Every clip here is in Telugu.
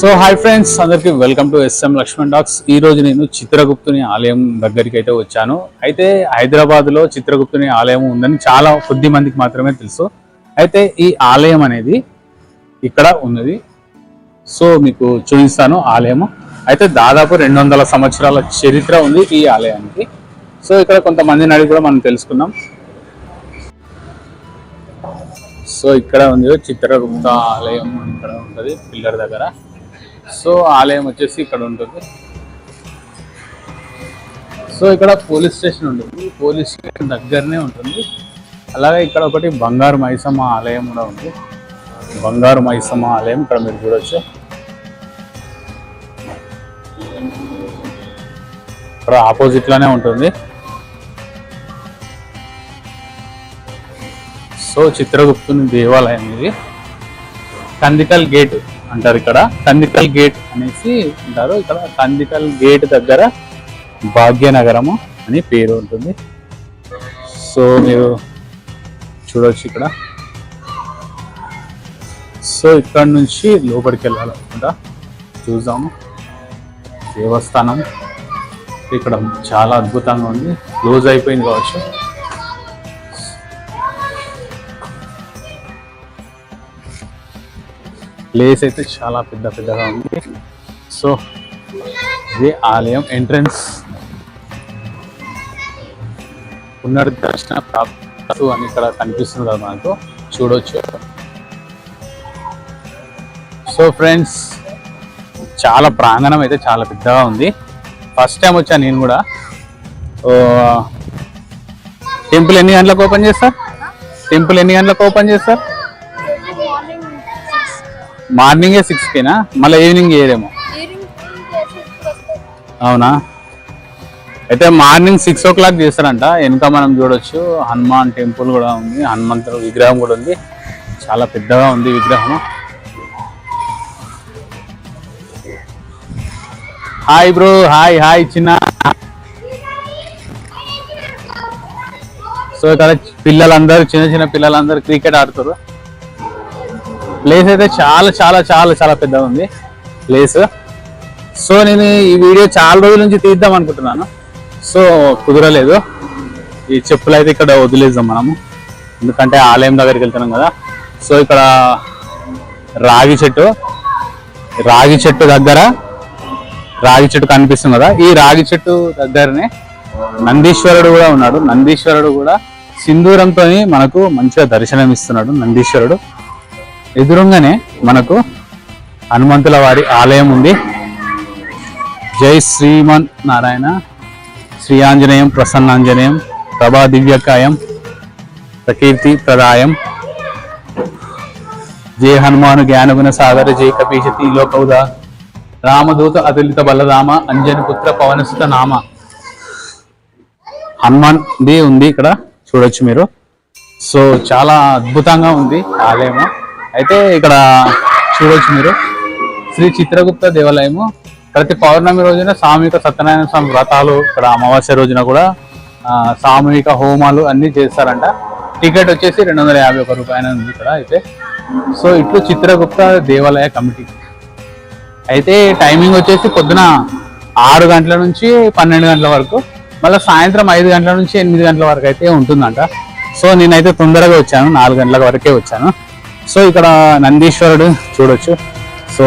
సో హాయ్ ఫ్రెండ్స్ అందరికీ welcome to SM Laxman docs. ఈ రోజు నేను చిత్రగుప్తుని ఆలయం దగ్గరికి అయితే వచ్చాను. అయితే హైదరాబాద్లో చిత్రగుప్తుని ఆలయం ఉందని చాలా కొద్ది మందికి మాత్రమే తెలుసు. అయితే ఈ ఆలయం అనేది ఇక్కడ ఉన్నది. సో మీకు చూపిస్తాను ఆలయము. అయితే దాదాపు రెండు వందల సంవత్సరాల చరిత్ర ఉంది ఈ ఆలయానికి. సో ఇక్కడ కొంతమందిని అడిగి కూడా మనం తెలుసుకుందాం. సో ఇక్కడ ఉంది చిత్రగుప్త ఆలయం ఇక్కడ ఉంటుంది పిల్లర్ దగ్గర. సో ఆలయం వచ్చేసి ఇక్కడ ఉంటుంది. సో ఇక్కడ పోలీస్ స్టేషన్ ఉంటుంది. పోలీస్ స్టేషన్ దగ్గరనే ఉంటుంది. అలాగే ఇక్కడ ఒకటి బంగారు మైసమ్మ ఆలయం కూడా ఉంది. బంగారు మైసమ్మ ఆలయం ఇక్కడ మీరు చూడొచ్చు. ఇక్కడ ఆపోజిట్లోనే ఉంటుంది. సో చిత్రగుప్తుని దేవాలయం ఇది. కందికల్ గేట్. అంటారు ఇక్కడ. కందికల్ గేట్ అనేసి అంటారు ఇక్కడ కందికల్ గేట్ దగ్గర భాగ్యనగరము అని పేరు ఉంటుంది. సో మీరు చూడొచ్చు ఇక్కడ. సో ఇక్కడ నుంచి లోపలికి వెళ్ళాలనుకుంటా. చూద్దాము. దేవస్థానం. ఇక్కడ చాలా అద్భుతంగా ఉంది. క్లోజ్ అయిపోయింది కావచ్చు. ప్లేస్ అయితే చాలా పెద్ద పెద్దగా ఉంది. సో ఇది ఆలయం ఎంట్రన్స్ పునర్దర్శన ప్రాప్తు అని ఇక్కడ కనిపిస్తుంది కదా మనకు. చూడొచ్చు. సో ఫ్రెండ్స్ చాలా ప్రాంగణం అయితే చాలా పెద్దగా ఉంది. ఫస్ట్ టైం వచ్చాను నేను కూడా. టెంపుల్ ఎన్ని గంటలకు ఓపెన్ చేస్తారు? టెంపుల్ ఎన్ని గంటలకు ఓపెన్ చేస్తారు? మార్నింగే సిక్స్కేనా? మళ్ళీ ఈవినింగ్ వస్తాయి. అవునా? అయితే మార్నింగ్ సిక్స్ ఓ క్లాక్ చేస్తారంట. వెనుక మనం చూడొచ్చు. హనుమాన్ టెంపుల్ కూడా ఉంది. హనుమంతుడు విగ్రహం కూడా ఉంది. చాలా పెద్దగా ఉంది విగ్రహం హాయ్ బ్రో. హాయ్ హాయ్ చిన్న. సో ఇక్కడ పిల్లలందరూ చిన్న చిన్న పిల్లలందరూ క్రికెట్ ఆడుతారు. ప్లేస్ అయితే చాలా చాలా చాలా చాలా పెద్దగా ఉంది. ప్లేస్ సో నేను ఈ వీడియో చాలా రోజుల నుంచి తీద్దాం అనుకుంటున్నాను. సో కుదరలేదు. ఈ చెప్పులు అయితే ఇక్కడ వదిలేద్దాం మనము. ఎందుకంటే ఆలయం దగ్గరికి వెళ్తున్నాం కదా. సో ఇక్కడ రాగి చెట్టు. రాగి చెట్టు దగ్గర రాగి చెట్టు కనిపిస్తుంది కదా. ఈ రాగి చెట్టు దగ్గరనే నందీశ్వరుడు కూడా ఉన్నాడు. నందీశ్వరుడు కూడా సింధూరంతో మనకు మంచిగా దర్శనం ఇస్తున్నాడు నందీశ్వరుడు. ఎదురుగానే మనకు హనుమంతుల వారి ఆలయం ఉంది. జై శ్రీమన్ నారాయణ. శ్రీ ఆంజనేయం ప్రసన్నాంజనేయం ప్రభా దివ్యకాయం ప్రకీర్తి ప్రదాయం. జయ హనుమాను జ్ఞానగుణ సాగర జయ కపీశతి లోకౌద రామదూత అతులిత బలరామ అంజని పుత్ర పవనసుత నామ. హనుమాన్ ది ఉంది ఇక్కడ చూడొచ్చు మీరు. సో చాలా అద్భుతంగా ఉంది ఆలయము. అయితే ఇక్కడ చూడవచ్చు మీరు. శ్రీ చిత్రగుప్త దేవాలయము. ప్రతి పౌర్ణమి రోజున సామూహిక సత్యనారాయణ స్వామి వ్రతాలు ఇక్కడ అమావాస్య రోజున కూడా సామూహిక హోమాలు అన్ని చేస్తారంట. టికెట్ వచ్చేసి రెండు వందల యాభై ఒక రూపాయలు ఉంది ఇక్కడ అయితే. సో ఇట్లు చిత్రగుప్త దేవాలయ కమిటీ. అయితే టైమింగ్ వచ్చేసి పొద్దున ఆరు గంటల నుంచి పన్నెండు గంటల వరకు మళ్ళీ సాయంత్రం ఐదు గంటల నుంచి ఎనిమిది గంటల వరకు అయితే ఉంటుందంట. సో నేనైతే తొందరగా వచ్చాను నాలుగు గంటల వరకే వచ్చాను. సో ఇక్కడ నందీశ్వరుడు చూడొచ్చు. సో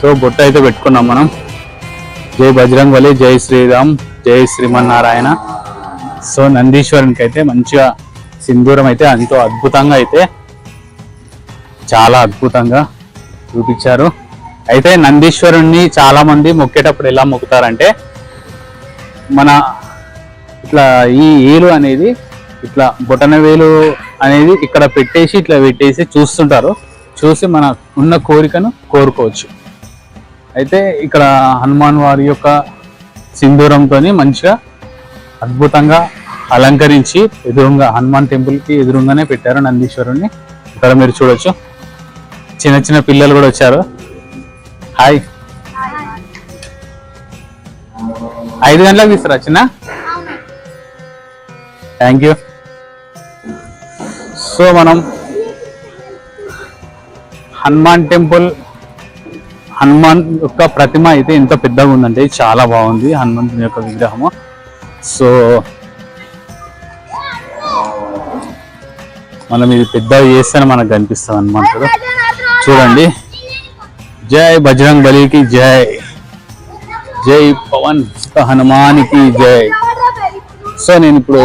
సో బొట్టు అయితే పెట్టుకున్నాం మనం. జై బజరంగ్ బలి జై శ్రీరామ్ జై శ్రీమన్నారాయణ. సో నందీశ్వరునికి అయితే మంచిగా సింధూరం అయితే ఎంతో అద్భుతంగా అయితే చాలా అద్భుతంగా చూపించారు. అయితే నందీశ్వరుణ్ణి చాలామంది మొక్కేటప్పుడు ఎలా మొక్కుతారంటే మన ఇట్లా ఈ ఏలు అనేది ఇట్లా బొటనవేలు అనేది ఇక్కడ పెట్టేసి ఇట్లా పెట్టేసి చూస్తుంటారు. చూసి మన ఉన్న కోరికను కోరుకోవచ్చు. అయితే ఇక్కడ హనుమాన్ వారి యొక్క సింధూరంతో మంచిగా అద్భుతంగా అలంకరించి ఎదురుగా హనుమాన్ టెంపుల్కి ఎదురుగానే పెట్టారు నందీశ్వరుణ్ణి. ఇక్కడ మీరు చూడొచ్చు. చిన్న చిన్న పిల్లలు కూడా వచ్చారు. హాయ్. ఐదు గంటలకు తీస్తారా చిన్న? Thank you. సో మనం హనుమాన్ టెంపుల్ హనుమాన్ యొక్క ప్రతిమ అయితే ఎంత పెద్దగా ఉందంటే చాలా బాగుంది హనుమంతుని యొక్క విగ్రహము. సో మనం ఇది పెద్దగా చేస్తేనే మనకు కనిపిస్తుంది హనుమంతుడు చూడండి. జై బజరంగ్ బలికి జై. జై పవన్ సుత హనుమానికి జై. సో నేను ఇప్పుడు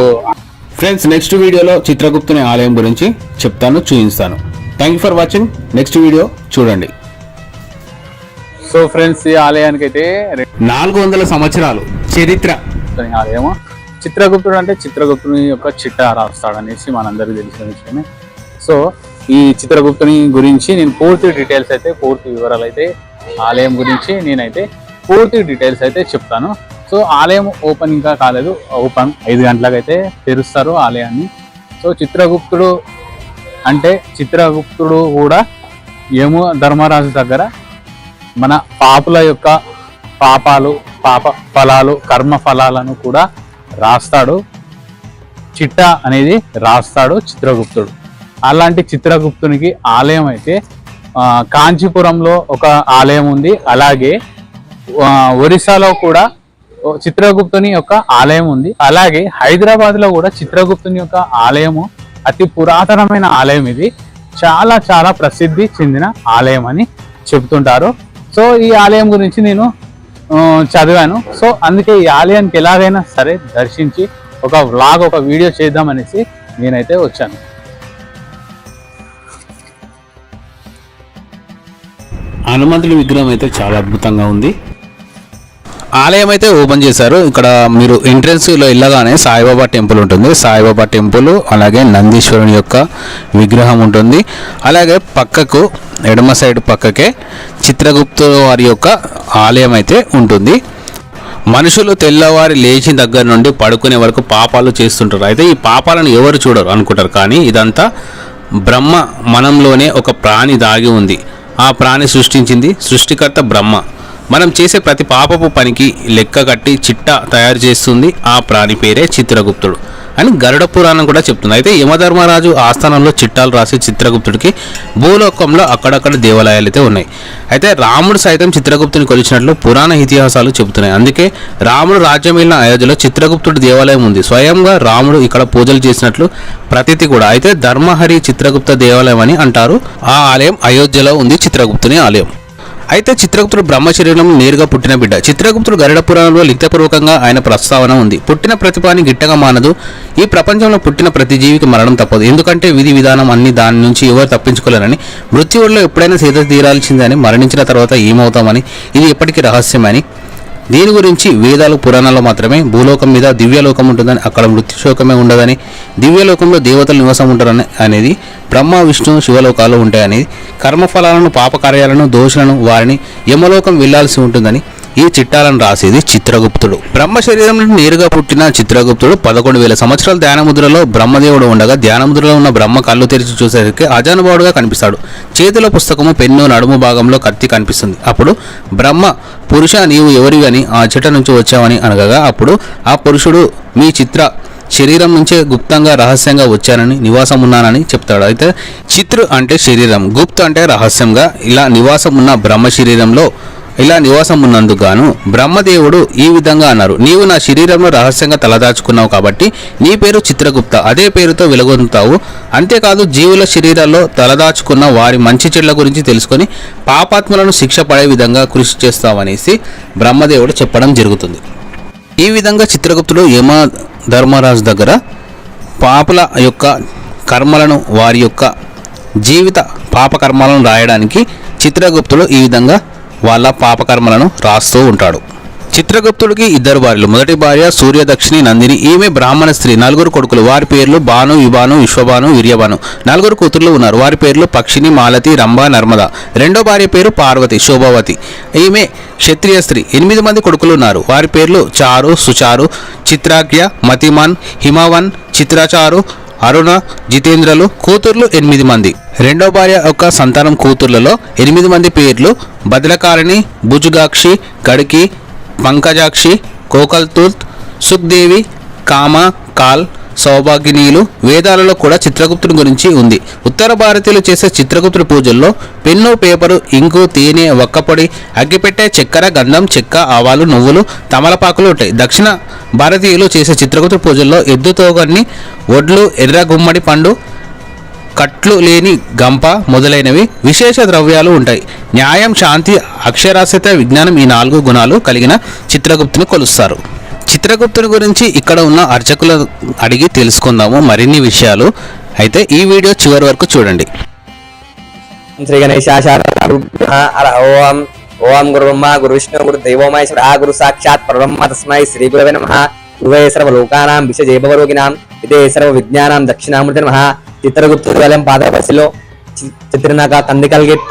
ఫ్రెండ్స్ నెక్స్ట్ వీడియోలో చిత్రగుప్తుని ఆలయం గురించి చెప్తాను చూపిస్తాను. Thank you for watching next video చూడండి. సో ఫ్రెండ్స్ ఈ ఆలయానికి అయితే నాలుగు వందల సంవత్సరాలు చరిత్ర. ఆలయము చిత్రగుప్తుడు అంటే చిత్రగుప్తుని యొక్క చిట్టా రాస్తాడు అనేసి మనందరికీ తెలిసిన విషయమే. సో ఈ చిత్రగుప్తుని గురించి నేను పూర్తి డీటెయిల్స్ అయితే పూర్తి వివరాలు అయితే ఆలయం గురించి నేనైతే పూర్తి డీటెయిల్స్ అయితే చెప్తాను. సో ఆలయం ఓపెన్ ఇంకా కాలేదు. ఓపెన్ ఐదు గంటలకైతే తెరుస్తారు ఆలయాన్ని. సో చిత్రగుప్తుడు అంటే చిత్రగుప్తుడు కూడా యము ధర్మరాజు దగ్గర మన పాపుల యొక్క పాపాలు పాప ఫలాలు కర్మ ఫలాలను కూడా రాస్తాడు. చిట్ట అనేది రాస్తాడు చిత్రగుప్తుడు. అలాంటి చిత్రగుప్తునికి ఆలయం అయితే కాంచీపురంలో ఒక ఆలయం ఉంది. అలాగే ఒరిస్సాలో కూడా చిత్రగుప్తుని యొక్క ఆలయం ఉంది. అలాగే హైదరాబాద్లో కూడా చిత్రగుప్తుని యొక్క ఆలయము అతి పురాతనమైన ఆలయం ఇది. చాలా చాలా ప్రసిద్ధి చెందిన ఆలయం అని చెబుతుంటారు. సో ఈ ఆలయం గురించి నేను చదివాను. సో అందుకే ఈ ఆలయానికి ఎలాగైనా సరే దర్శించి ఒక వ్లాగ్ ఒక వీడియో చేద్దామనేసి నేనైతే వచ్చాను. హనుమంతుడి విగ్రహం అయితే చాలా అద్భుతంగా ఉంది. ఆలయం అయితే ఓపెన్ చేశారు. ఇక్కడ మీరు ఎంట్రన్స్లో వెళ్ళగానే సాయిబాబా టెంపుల్ ఉంటుంది. సాయిబాబా టెంపుల్ అలాగే నందీశ్వరుని యొక్క విగ్రహం ఉంటుంది. అలాగే పక్కకు ఎడమ సైడ్ పక్కకే చిత్రగుప్తు వారి యొక్క ఆలయం అయితే ఉంటుంది. మనుషులు తెల్లవారి లేచిన దగ్గర నుండి పడుకునే వరకు పాపాలు చేస్తుంటారు. అయితే ఈ పాపాలను ఎవరు చూడరు అనుకుంటారు. కానీ ఇదంతా బ్రహ్మ మనంలోనే ఒక ప్రాణి దాగి ఉంది. ఆ ప్రాణి సృష్టించింది సృష్టికర్త బ్రహ్మ. మనం చేసే ప్రతి పాపపు పనికి లెక్క కట్టి చిట్ట తయారు చేస్తుంది ఆ ప్రాణి పేరే చిత్రగుప్తుడు అని గరుడ పురాణం కూడా చెప్తుంది. అయితే యమధర్మరాజు ఆస్థానంలో చిట్టాలు రాసే చిత్రగుప్తుడికి భూలోకంలో అక్కడక్కడ దేవాలయాలు అయితే ఉన్నాయి. అయితే రాముడు సైతం చిత్రగుప్తుని కొలిచినట్లు పురాణ ఇతిహాసాలు చెబుతున్నాయి. అందుకే రాముడు రాజ్యం వెళ్ళిన అయోధ్యలో చిత్రగుప్తుడి దేవాలయం ఉంది. స్వయంగా రాముడు ఇక్కడ పూజలు చేసినట్లు ప్రతీతి కూడా. అయితే ధర్మహరి చిత్రగుప్త దేవాలయం అని అంటారు. ఆ ఆలయం అయోధ్యలో ఉంది చిత్రగుప్తుని ఆలయం. అయితే చిత్రగుప్తుడు బ్రహ్మచర్యం నేరుగా పుట్టిన బిడ్డ. చిత్రగుప్తుడు గరుడ పురాణంలో లిఖితపూర్వకంగా ఆయన ప్రస్తావన ఉంది. పుట్టిన ప్రతిభాని గిట్టగా మానదు. ఈ ప్రపంచంలో పుట్టిన ప్రతి జీవికి మరణం తప్పదు. ఎందుకంటే విధి విధానం అన్ని దాని నుంచి ఎవరు తప్పించుకోలేరని మృత్యువుల్లో ఎప్పుడైనా సీత తీరాల్సిందని మరణించిన తర్వాత ఏమవుతామని ఇది ఎప్పటికీ రహస్యమని దీని గురించి వేదాలు పురాణాల్లో మాత్రమే. భూలోకం మీద దివ్యలోకం ఉంటుందని అక్కడ మృత్యుశోకమే ఉండదని దివ్యలోకంలో దేవతలు నివాసం ఉంటారని అనేది బ్రహ్మ విష్ణు శివలోకాలు ఉంటాయనేది. కర్మఫలాలను పాపకార్యాలను దోషులను వారిని యమలోకం వెళ్ళాల్సి ఉంటుందని ఈ చిట్టాలను రాసేది చిత్రగుప్తుడు. బ్రహ్మ శరీరం నుండి నేరుగా పుట్టిన చిత్రగుప్తుడు పదకొండు వేల సంవత్సరాల ధ్యానముద్రలో బ్రహ్మదేవుడు ఉండగా ధ్యానముద్రలో ఉన్న బ్రహ్మ కళ్ళు తెరిచి చూసేసరికి అజానుభావుడుగా కనిపిస్తాడు. చేతిలో పుస్తకము పెన్ను నడుము భాగంలో కత్తి కనిపిస్తుంది. అప్పుడు బ్రహ్మ పురుష నీవు ఎవరివని? ఆ చిట్ట నుంచి వచ్చావని అనగా అప్పుడు ఆ పురుషుడు మీ చిత్ర శరీరం నుంచే గుప్తంగా రహస్యంగా వచ్చానని నివాసం ఉన్నానని చెప్తాడు. అయితే చిత్రు అంటే శరీరం గుప్త అంటే రహస్యంగా. ఇలా నివాసం ఉన్న బ్రహ్మ శరీరంలో ఇలా నివాసం ఉన్నందుకు గాను బ్రహ్మదేవుడు ఈ విధంగా అన్నారు నీవు నా శరీరంలో రహస్యంగా తలదాచుకున్నావు కాబట్టి నీ పేరు చిత్రగుప్త అదే పేరుతో వెలుగొందుతావు. అంతేకాదు జీవుల శరీరాల్లో తలదాచుకున్న వారి మంచి చెడ్ల గురించి తెలుసుకొని పాపాత్మలను శిక్ష పడే విధంగా కృషి చేస్తావనేసి బ్రహ్మదేవుడు చెప్పడం జరుగుతుంది. ఈ విధంగా చిత్రగుప్తుడు యమ ధర్మరాజు దగ్గర పాపుల యొక్క కర్మలను వారి యొక్క జీవిత పాపకర్మాలను రాయడానికి చిత్రగుప్తుడు ఈ విధంగా వాళ్ళ పాపకర్మలను రాస్తూ ఉంటాడు. చిత్రగుప్తుడికి ఇద్దరు భార్యలు. మొదటి భార్య సూర్యదక్షిణి నందిని. ఈమె బ్రాహ్మణ స్త్రీ. నలుగురు కొడుకులు. వారి పేర్లు భాను విభాను విశ్వభాను వీర్యభాను. నలుగురు కూతుర్లు ఉన్నారు. వారి పేర్లు పక్షిని మాలతి రంభ నర్మద. రెండో భార్య పేరు పార్వతి శోభావతి. ఈమె క్షత్రియ స్త్రీ. ఎనిమిది మంది కొడుకులు ఉన్నారు. వారి పేర్లు చారు సుచారు చిత్రాజ్ఞ మతిమాన్ హిమవన్ చిత్రాచారు అరుణ జితేంద్రలు కూతుర్లు ఎనిమిది మంది. రెండో భార్య యొక్క సంతానం కూతుర్లలో ఎనిమిది మంది పేర్లు భద్రకారిణి భుజుగాక్షి గడికి పంకజాక్షి కోకల్తూత్ సుఖ్దేవి కామ కాల్ సౌభాగ్యనీయులు వేదాలలో కూడా చిత్రగుప్తుని గురించి ఉంది. ఉత్తర భారతీయులు చేసే చిత్రగుప్తుడి పూజల్లో పెన్ను పేపరు ఇంకు తేనె ఒక్కపొడి అగ్గిపెట్టె చక్కెర గంధం చెక్క ఆవాలు నువ్వులు తమలపాకులు ఉంటాయి. దక్షిణ భారతీయులు చేసే చిత్రగుప్తుడి పూజల్లో ఎద్దుతోగన్ని ఒడ్లు ఎర్ర గుమ్మడి పండు కట్లు లేని గంప మొదలైనవి విశేష ద్రవ్యాలు ఉంటాయి. న్యాయం శాంతి అక్షరాస్యత విజ్ఞానం ఈ నాలుగు గుణాలు కలిగిన చిత్రగుప్తుని కొలుస్తారు. చిత్రగుప్తుని గురించి ఇక్కడ ఉన్న అర్చకులు అడిగి తెలుసుకుందాము మరిన్ని విషయాలు. అయితే ఈ వీడియో చివరి వరకు చూడండి. శ్రీ గణేశాచార ఓం ఓం గురు బ్రహ్మ గురు విష్ణు గురు దేవోమహేశ్వర ఆ గురు సాక్షాత్ పరబ్రహ్మ తస్మై శ్రీ గురవే నమ. గురువే సర్వ లోకానాం విష జైభవరోగినాం ఇదే సర్వ విజ్ఞానం దక్షిణామూర్తి నమ. చిత్రగుప్త దేవాలయం పాతబస్సిలో చిత్రనాక కందికల్ గేట్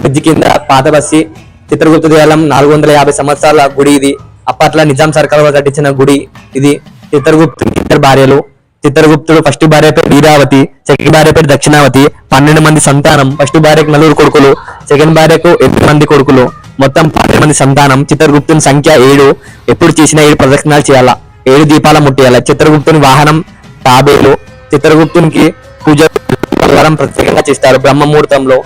బ్రిడ్జి కింద పాతబస్సి చిత్రగుప్తు చిత్రగుప్త దేవాలయం నాలుగు వందల యాభై సంవత్సరాల గుడి ఇది. అప్పట్లో నిజాం సర్కార్ వారు కట్టించిన గుడి ఇది చిత్రగుప్తు ఇద్దరు భార్యలు. చిత్రగుప్తుడు ఫస్ట్ భార్య పేరు వీరావతి సెకండ్ భార్య పేరు దక్షిణావతి పన్నెండు మంది సంతానం. ఫస్ట్ భార్యకు నలుగురు కొడుకులు సెకండ్ భార్యకు ఎనిమిది మంది కొడుకులు. మొత్తం పన్నెండు మంది సంతానం. చిత్రగుప్తుని సంఖ్య ఏడు. ఎప్పుడు చేసిన ఏడు ప్రదక్షిణాలు చేయాలా? ఏడు దీపాల ముట్టేయాలి? చిత్రగుప్తుని వాహనం తాబేలు. చిత్రగుప్తునికి పూజ ప్రత్యేకంగా చేస్తారు. బ్రహ్మ ముహూర్తంలో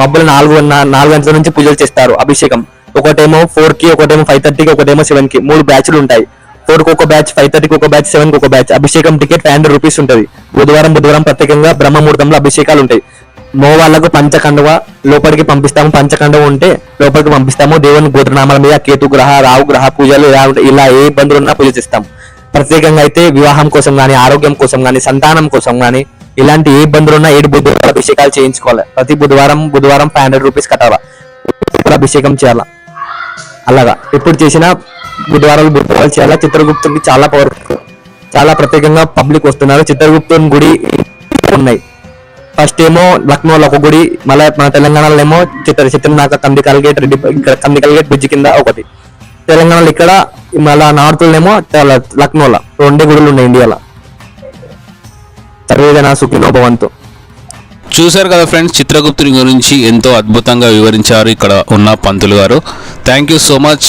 మబ్బులు నాలుగు నాలుగు గంటల నుంచి పూజలు చేస్తారు. అభిషేకం. ఒకటేమో ఫోర్కి ఒకటేమో ఫైవ్ థర్టీకి ఒకటేమో సెవెన్కి మూడు బ్యాచ్లు ఉంటాయి. ఫోర్కి ఒక బ్యాచ్ ఫైవ్ థర్టీకి ఒక బ్యాచ్ సెవెన్కి ఒక బ్యాచ్ అభిషేకం టికెట్ ఫైవ్ హండ్రెడ్ రూపీస్ ఉంటుంది. బుధవారం బుధవారం ప్రత్యేకంగా బ్రహ్మముహూర్తంలో అభిషేకాలు ఉంటాయి. మో వాళ్ళకు పంచకండవ లోపలికి పంపిస్తాము. పంచకండవ ఉంటే లోపలికి పంపిస్తాము. దేవుని గోత్రనామాల మీద కేతు గ్రహ రావు గ్రహ పూజలు ఇలా ఇలా ఏ ఇబ్బందులు ఉన్నా పూజ చేస్తాం. ప్రత్యేకంగా అయితే వివాహం కోసం కానీ ఆరోగ్యం కోసం కానీ సంతానం కోసం కానీ ఇలాంటి ఏ ఇబ్బందులు ఉన్నా ఏడు బుధవారం అభిషేకాలు చేయించుకోవాలి. ప్రతి బుధవారం బుధవారం ఫైవ్ హండ్రెడ్ రూపీస్ కట్టాలా? అభిషేకం చేయాలా? అలాగా. ఎప్పుడు చేసినా బుధవారాలు బుధవారాలు చేయాలా? చిత్రగుప్తుడికి చాలా పవర్ చాలా ప్రత్యేకంగా పబ్లిక్ వస్తున్నారు. చిత్రగుప్తుని గుడి ఉన్నాయి. ఫస్ట్ ఏమో లక్నోలో ఒక గుడి మళ్ళీ మన తెలంగాణలో ఏమో చిత్ర చిత్రనాక కందికల్ గేట్ రెడ్డి ఇక్కడ కందికల్ గేట్ బ్రిడ్జ్ కింద ఒకటి. తెలంగాణలో ఇక్కడ మళ్ళీ నార్త్ ఏమో లక్నోలో. రెండే గుడులు ఉన్నాయి ఇండియాలో. సర్వేదన సుఖినో భవంతు. చూశారు కదా ఫ్రెండ్స్ చిత్రగుప్తుని గురించి ఎంతో అద్భుతంగా వివరించారు ఇక్కడ ఉన్న పంతులు గారు. Thank you so much